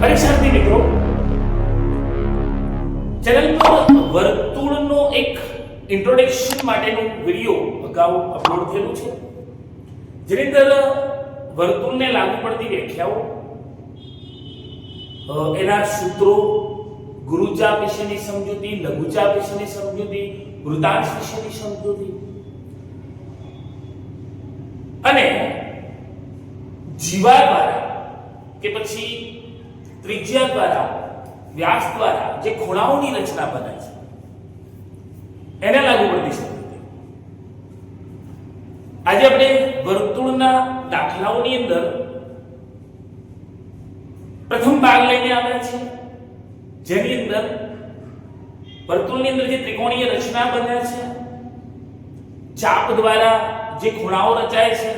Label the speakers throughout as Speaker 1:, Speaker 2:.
Speaker 1: પરીક્ષાર્થી મિત્રો ચેનલ પર વર્તુળનો એક ઇન્ટ્રોડક્શન માટેનું વિડિયો અગાઉ અપલોડ થયેલું છે. જેની અંદર વર્તુળને લાગુ પડતી વ્યાખ્યાઓ એના સૂત્રો ગુરુચાપ વિશેની સમજૂતી લઘુચાપ વિશેની સમજૂતી, વૃતાંશ વિશેની સમજૂતી અને જીવા દ્વારા કે પછી ત્રિજ્યા દ્વારા, વ્યાસ દ્વારા જે ખૂણાઓની રચના બને છે, એને લાગુ પડતી સમજૂતી આજે આપણે વર્તુળના દાખલાઓની અંદર પ્રથમ ભાગ લઈને આવ્યા છે જેની અંદર વર્તુળની અંદર જે ત્રિકોણીય રચના બને છે, ચાપ દ્વારા જે ખૂણાઓ રચાય છે,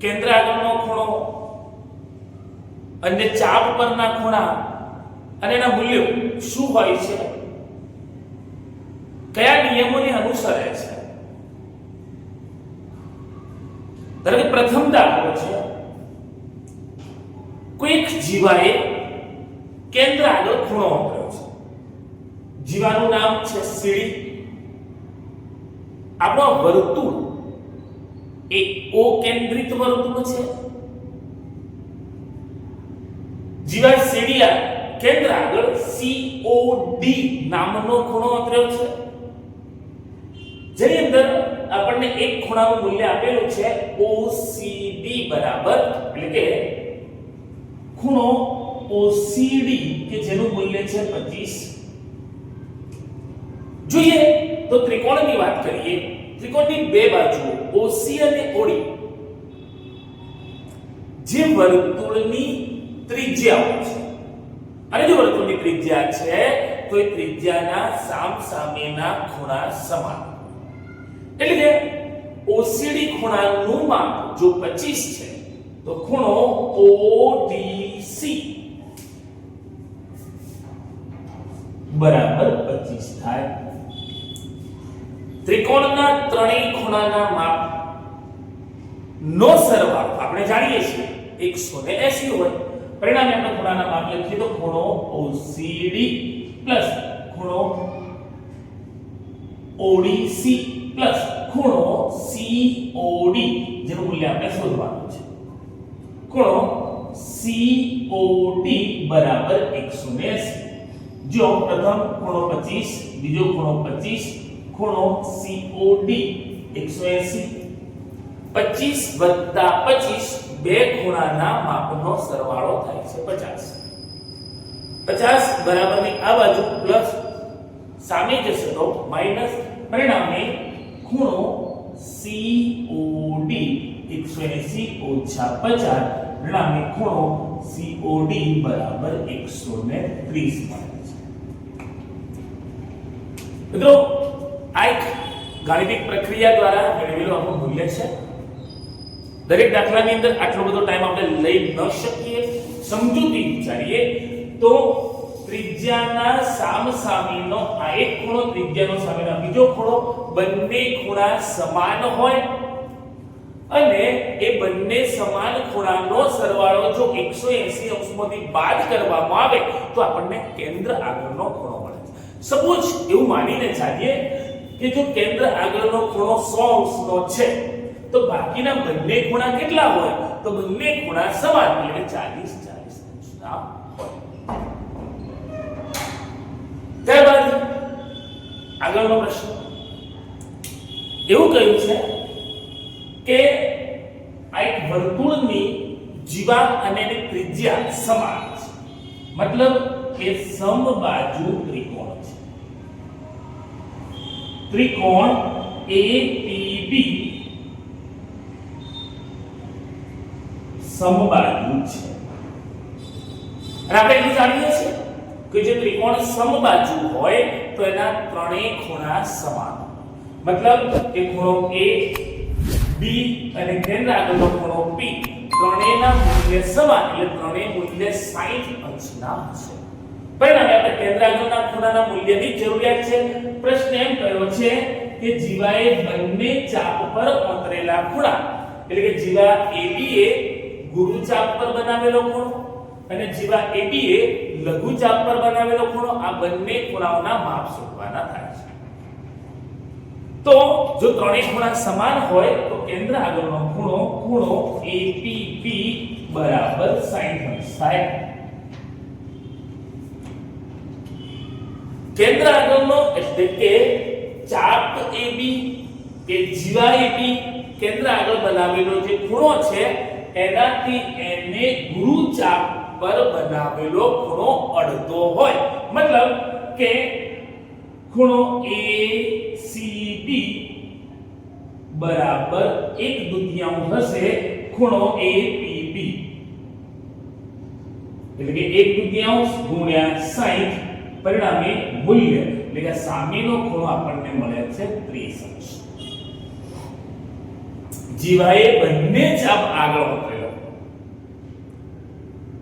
Speaker 1: કેન્દ્ર આગળનો ખૂણો અને ચાપ પરના ખૂણા અને એના મૂલ્યો શું હોય છે? કયા નિયમોને અનુસરે છે? ધારો કે પ્રથમ દાખલો છે. કોઈક જીવાએ કેન્દ્ર આગળ ખૂણો વાપર્યો છે. જીવાનું નામ છે સીડી. આપણો વર્તુળ એ ઓ કેન્દ્રિત વર્તુળ છે. જીવા સીડીયા કેન્દ્ર આગળ COD નામનો ખૂણો વાપર્યો છે. જેની અંદર આપણને એક ખૂણાનું મૂલ્ય આપેલું છે OCD બરાબર, એટલે કે ખૂણો OCD કે જેનું મૂલ્ય છે 25 જોઈએ તો ત્રિકોણની વાત કરીએ, ત્રિકોણની બે બાજુઓ OC અને OD જે વર્તુળની ત્રિજ્યાઓ છે. અને જો વર્તુળની ત્રિજ્યા છે, તો એ ત્રિજ્યાના સામસામેના ખૂણા સમાન. એટલે કે ઓસીડી ખૂણાનું માપ જો 25 છે, તો ખૂણો ODC બરાબર 25 થાય. ત્રિકોણના ત્રણેય ખૂણાના માપ નો સરવાળો, આપણે જાણીએ છીએ 180 હોય. પરિણામે આપણે ખૂણાના માપ લખીએ તો ખૂણો OCD ખૂણો ODC ખૂણો COD જેનું મૂલ્ય આપણે શોધવાનું છે ખૂણો COD બરાબર 180 જો પ્રથમ ખૂણો 25 બીજો ખૂણો 25 ખૂણો COD 180 25 વત્તા 25 બે ખૂણાના માપનો સરવાળો થાય છે 50 50 બરાબરની આ બાજુ પ્લસ સામે જશે તો માઇનસ પરિણામે ખૂણો COD 180 ઓછા 50 પરિણામે ખૂણો COD બરાબર 130 મળે છે. મિત્રો, આ એક ગાણિતિક પ્રક્રિયા દ્વારા મેળવેલું આપણું મૂલ્ય છે. દરેક દાખલાની અંદર આટલો બધો ટાઈમ આપણે લઈ ન શકીએ. સમજૂતી વિચારીએ તો ત્રિજ્યાના સામસામીનો આ એક ખૂણો, ત્રિજ્યાનો સામેનો બીજો ખૂણો બંને ખૂણા સમાન હોય અને એ બંને સમાન ખૂણાનો સરવાળો જો 180 અંશમાંથી બાદ કરવામાં આવે તો આપણને કેન્દ્ર આગળનો ખૂણો મળે સપોઝ એવું માનીને ચાલીએ કે જો કેન્દ્ર આગળનો ખૂણો 100 અંશનો છે તો બાકીના બંને ખૂણા કેટલા હોય? તો બંને ખૂણા સમાન, એટલે 40 40 અંશના ત્યારબાદ આગળનો પ્રશ્ન. એવું કહ્યું છે કે આ એક વર્તુળની જીવા અને એની ત્રિજ્યા સમાન છે. મતલબ કે સમબાજુ ત્રિકોણ છે. ત્રિકોણ APB સમબાજુ છે. અને આપણે એટલું જાણીએ છીએ કે જે ત્રિકોણ સમબાજુ હોય તો એના ત્રણેય ખૂણા સમાન મતલબ કે ખૂણો A, B અને કેન્દ્ર આગળનો ખૂણો P ત્રણેયના મૂલ્ય સમાન એટલે ત્રણેય મૂલ્ય 60 અંશના હશે. પરિણામે આપણે કેન્દ્ર આગળના ખૂણાના મૂલ્યની જરૂરિયાત છે. પ્રશ્ન એમ કર્યો છે કે જીવાએ બંને ચાપ પર અંતરેલા ખૂણા, એટલે કે જીવા AB એ ગુરુ ચાપ પર બનાવેલો ખૂણો અને જીવા AB એ લઘુચાપ પર બનાવેલો ખૂણો, આ બંને ખૂણાઓના માપ શોધવાના થાય છે. તો જો ત્રણેય ખૂણા સમાન હોય, તો કેન્દ્ર આગળનો ખૂણો ખૂણો APB બરાબર 60 અંશ થાય કેન્દ્ર આગળનો એટલે કે ચાપ AB કે જીવા AB કેન્દ્ર આગળ બનાવેલો જે ખૂણો છે એનાથી એને ગુરુ ચાપ પર બનાવેલો ખૂણો અડધો હોય. મતલબ કે ખૂણો એ ACB બરાબર એક દુતિયાંશ હશે, ખૂણો APB એટલે કે એક દુતિયાંશ ગુણ્યા 60 પરિણામે મૂલ્ય. એટલે કે સામેનો ખૂણો આપણને મળે છે 30 અંશ જીવાએ બંને ચાપ આગળ ઓતરેલો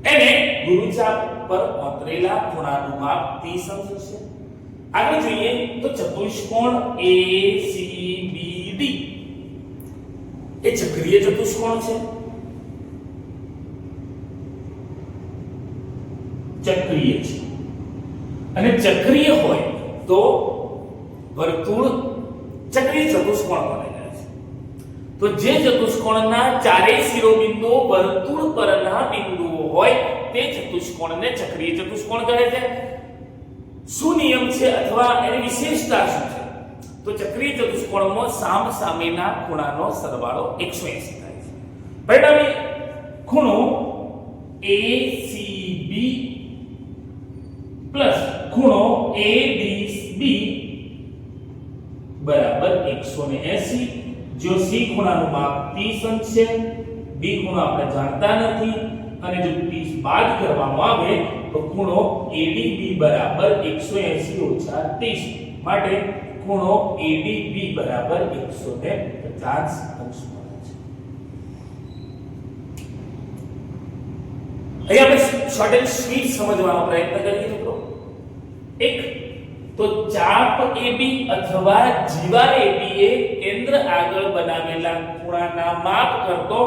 Speaker 1: એને ગુરુચાપ પર ઓતરેલા ખૂણાનું માપ 30 અંશ છે. આગળ જોઈએ તો ચતુષ્કોણ ACBD એ ચક્રીય ચતુષ્કોણ છે. ચક્રીય છે. અને ચક્રીય હોય તો વર્તુળ ચક્રીય ચતુષ્કોણ બને. તો જે ચતુષ્કોણના ચારેય શિરોબિંદુઓ વર્તુળ પરના બિંદુઓ હોય, તે ચતુષ્કોણને ચક્રીય ચતુષ્કોણ કહે છે. શું નિયમ છે અથવા એની વિશેષતા શું છે? તો ચક્રીય ચતુષ્કોણમાં સામ સામેના ખૂણાનો સરવાળો 180 થાય છે. પરિણામે ખૂણો ACB પ્લસ ખૂણો ADB બરાબર 180 જો C ખૂણાનું માપ 30 અંશ છે B ખૂણો આપણે જાણતા નથી, અને જો 30 બાદ કરવામાં આવે, તો ખૂણો ADB બરાબર 180 ઓછા 30 માટે ખૂણો ADB બરાબર 150 અંશ અહીંયા આપણે શોર્ટ એન્ડ સ્વીટ સમજવાનો પ્રયત્ન કરીએ મિત્રો. એક તો ચાપ AB અથવા જીવા AB એ કેન્દ્ર આગળ બનાવેલા ખૂણાના માપ કરતો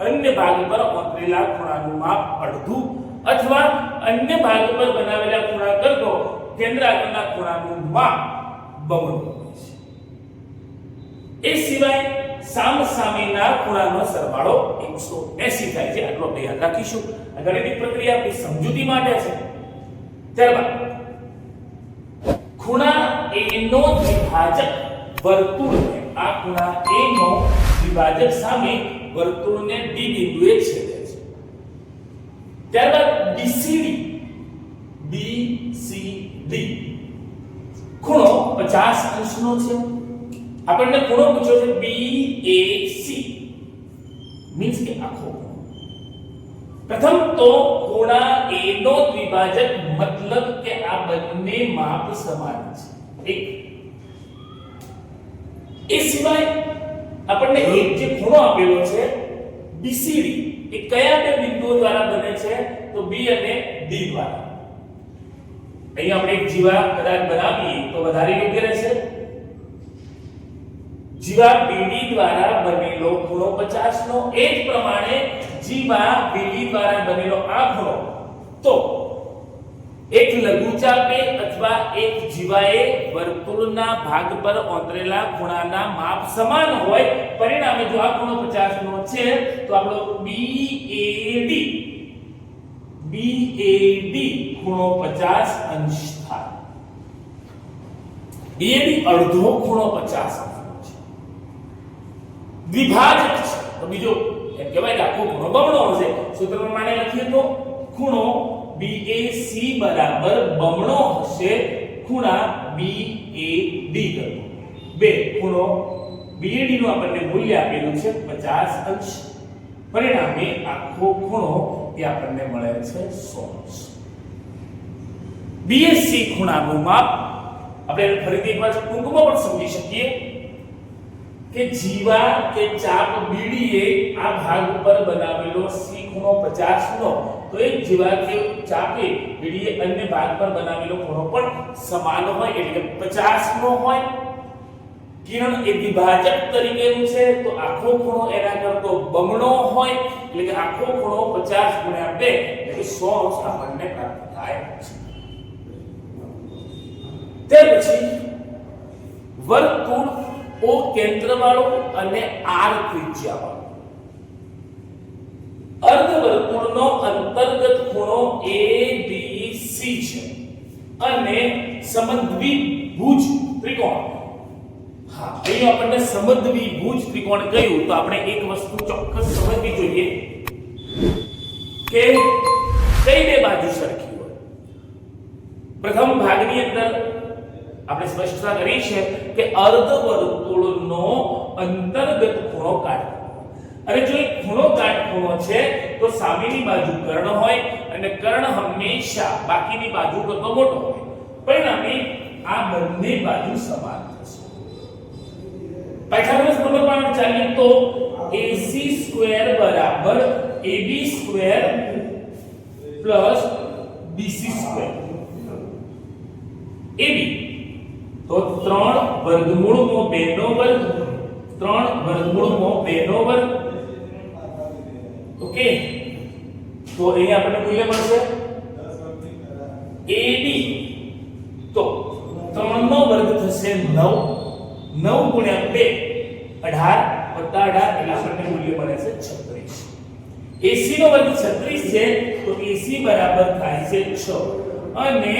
Speaker 1: અન્ય ભાગ પર ઓતરેલા ખૂણાનું માપ અડધું અથવા અન્ય ભાગ પર બનાવેલા ખૂણા કરતો કેન્દ્ર આગળના ખૂણાનું માપ બમણું હોય છે. એ સિવાય સામ સામેના ખૂણાનો સરવાળો 180 થાય છે. આટલો આપણે યાદ રાખીશું. આ ગણિતિક પ્રક્રિયા આપણી સમજૂતી માટે છે. ત્યારબાદ ખૂણા A નો દ્વિભાજક વર્તુળને આ ખૂણા A નો વિભાજક સામે વર્તુળને D બિંદુએ છેદે છે. ત્યારબાદ BCD BCD ખૂણો 50 અંશનો છે. આપણને ખૂણો પૂછ્યો છે BAC મીન્સ કે આખો. પ્રથમ તો ખૂણા A નો દ્વિભાજક મતલબ કે આ બંને માપ સમાન છે. એક. એ સિવાય આપણને એક જે ખૂણો આપેલો છે BCD એ કયા બે બિંદુઓ દ્વારા બને છે? તો B અને D દ્વારા. અહીંયા આપણે એક જીવા કદાચ બનાવીએ તો વધારે યોગ્ય રહેશે? જીવા BD દ્વારા બનેલો ખૂણો 50 નો એ જ પ્રમાણે જીવા BD દ્વારા બનેલો આ તો એક લઘુચાપે અથવા એક જીવાએ વર્તુળના ભાગ પર ઓતરેલા ખૂણાના માપ સમાન હોય, પરિણામે જો આ ખૂણો 50 નો છે, તો આપણો BAD BAD ખૂણો 50 અંશ થાય. BAD અડધો ખૂણો 50 અંશ છે દ્વિભાજક છે. તો બીજો એમ કહેવાય કે આખો ખૂણો બમણો હશે. સૂત્ર પ્રમાણે લખીએ તો ખૂણો BAC બરાબર બમણો હશે ખૂણા BAD કરતો. બે, ખૂણો BAD નું આપણને મૂલ્ય આપેલું છે 50 અંશ. પરિણામે આખો ખૂણો એ આપણને મળે છે 100 અંશ. BAC ખૂણાનું માપ. આપણે ફરીથી એકવાર ટૂંકમાં પણ સમજી શકીએ. કે જીવા કે ચાપ બીડીએ આ ભાગ ઉપર બનાવેલો સી ખૂણો 50 નો તો એક જીવા કે ચાપે બીડીએ અન્ય ભાગ પર બનાવેલો ખૂણો પણ સમાન હોય, એટલે કે 50 નો હોય. કિરણ એ વિભાજક તરીકેનું છે, તો આખો ખૂણો એના કરતો બમણો હોય, એટલે કે આખો ખૂણો 50 ગુણ્યા 2 એટલે સો 100 અંશ આપણને પ્રાપ્ત થાય છે. ત્યાર પછી વર્તુળ O કેન્દ્રવાળો અને R ત્રિજ્યાવાળો. અર્ધવર્તુળનો અંતર્ગત ખૂણો ABC છે. અને સમદ્વિભુજ ત્રિકોણ. હા, અહીં આપણને સમદ્વિભુજ ત્રિકોણ કહ્યું, તો આપણે એક વસ્તુ ચોક્કસ સમજવી જોઈએ કે કઈ બે બાજુ સરખી હોય? પ્રથમ ભાગની અંદર આપણે સ્પષ્ટતા કરી છે કે અર્ધવર્તુળનો અંતર્ગત ખૂણો કાઢવો અને જો એક ખૂણો કાટખૂણો છે, તો સામેની બાજુ કર્ણ હોય અને કર્ણ હંમેશા બાકીની બાજુ કરતો મોટો હોય. પરિણામે આ બંને બાજુ સમાન થશે. પાયથાગોરસ પ્રમેય પણ ચાલીએ તો AC સ્ક્વેર બરાબર AB square plus BC square. AB તો 3 વર્ગમૂળમાં 2 નો વર્ગ 3 વર્ગમૂળમાં 2 નો વર્ગ ઓકે? તો અહીંયા આપણને મૂલ્ય મળશે. AB તો 3 નો વર્ગ થશે 9 9 ગુણ્યા 2 18 વત્તા 18 એટલે આપણને મૂલ્ય મળે છે 36 AC નો વર્ગ 36 છે, તો AC બરાબર થાય છે 6 અને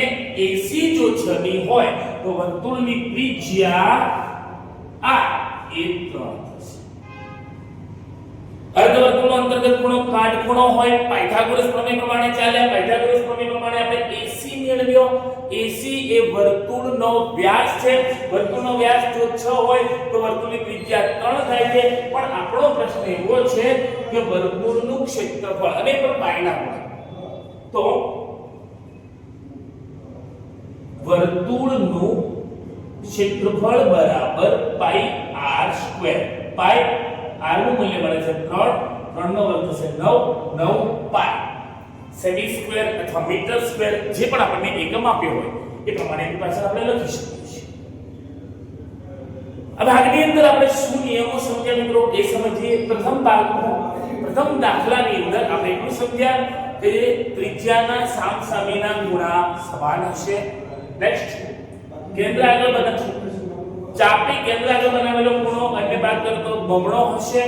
Speaker 1: AC જો 6 ની હોય તો વર્તુળની ત્રિજ્યા આ એ ત્રણ અર્ધવર્તુળનો અંતર્ગત ખૂણો કાટખૂણો હોય, પાયથાગોરસ પ્રમેય પ્રમાણે ચાલે, પાયથાગોરસ પ્રમેય પ્રમાણે આપણે AC મેળવ્યો. AC એ વર્તુળનો વ્યાસ છે. વર્તુળનો વ્યાસ જો 6 હોય, તો વર્તુળની ત્રિજ્યા 3 થાય છે. પણ આપણો પ્રશ્ન એવો છે કે વર્તુળનું ક્ષેત્રફળ અને પણ પાયના તો વર્તુળનું ક્ષેત્રફળ બરાબર પાઈ આર સ્ક્વેર પાઈ આરનું મૂલ્ય મળે છે 3 3 નો વર્ગ થશે 9 9 પાઈ સેમી સ્ક્વેર અથવા મીટર સ્ક્વેર જે પણ આપણને એકમ આપ્યો હોય, એ પ્રમાણે એની પાછળ આપણે લખી શકીએ છીએ. હવે આગળની અંદર આપણે શું નિયમો સમજ્યા મિત્રો? એ સમજીએ. પ્રથમ ભાગ, પ્રથમ દાખલાની અંદર આપણે એટલું સમજ્યા કે ત્રિજ્યાના સામસામેના ગુણા સમાન હશે. નેક્સ્ટ કેન્દ્ર આગળ બનાવો ચાપી કેન્દ્ર આગળ બનાવેલો ખૂણો અને ભાગ કરતો બમણો હશે.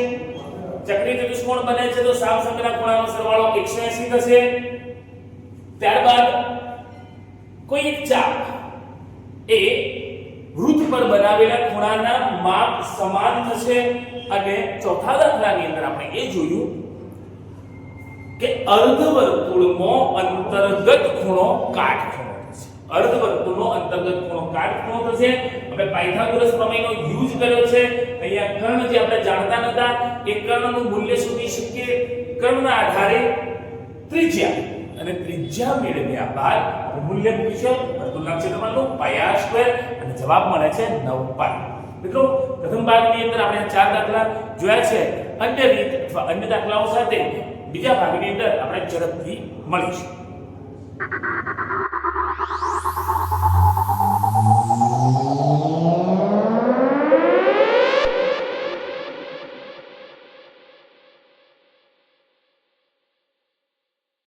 Speaker 1: ચક્રી ચતુષ્કોણ બને છે તો સામસામેના ખૂણાનો સરવાળો 180 થશે. ત્યારબાદ, કોઈ એક ચાપ એ વૃત્ત પર બનાવેલા ખૂણાના માપ સમાન થશે. અને ચોથા દાખલાની અંદર આપણે એ જોયું કે અર્ધવર્તુળમાં અંતર્ગત ખૂણો કાટખૂણો અર્ધવર્તુળનો અંતર્ગત ખૂણો કાટખૂણો થશે. આપણે પાયથાગોરસ પ્રમેયનો યુઝ કર્યો છે. અહીંયા કર્ણ જે આપણે જાણતા નતા એ કર્ણનું મૂલ્ય શોધી શકીએ. કર્ણના આધારે ત્રિજ્યા અને ત્રિજ્યા મેળવ્યા બાદ મૂલ્ય મૂકીશું વર્તુળના ક્ષેત્રફળનું પાયા સ્ક્વેર અને જવાબ મળે છે 9 પાય મિત્રો, પ્રથમ ભાગની અંદર આપણે ચાર દાખલા જોયા છે. અન્ય રીત અથવા અન્ય દાખલાઓ સાથે બીજા ભાગની અંદર આપણે ઝડપથી મળીશું.